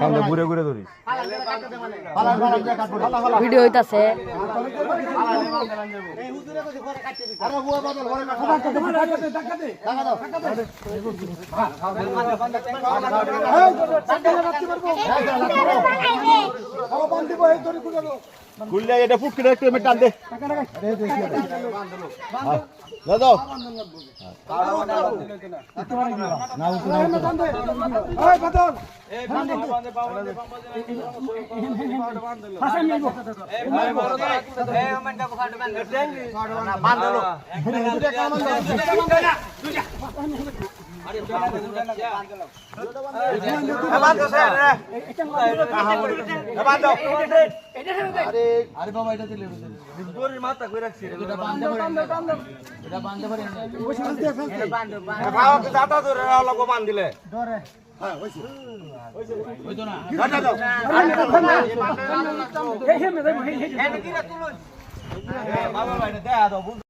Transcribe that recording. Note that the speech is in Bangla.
সামনে ঘুরে ঘুরে ধরিস ভিডিও হইতাছে। খুললে এটা ফুট কিলো একটু টান দে আরে বাবা, এটা দিলে গরুর মাথা করে রাখছি এটা বান্ধে পারে এটা বান্ধে পারে এটা বান্ধে পারে বাবা তো দাদা ধরে রাখল গো বান্ধিলে ধরে হ্যাঁ হইছে হইছে হইতো না দাদা দাও এই মে এই মে এই মে এই মে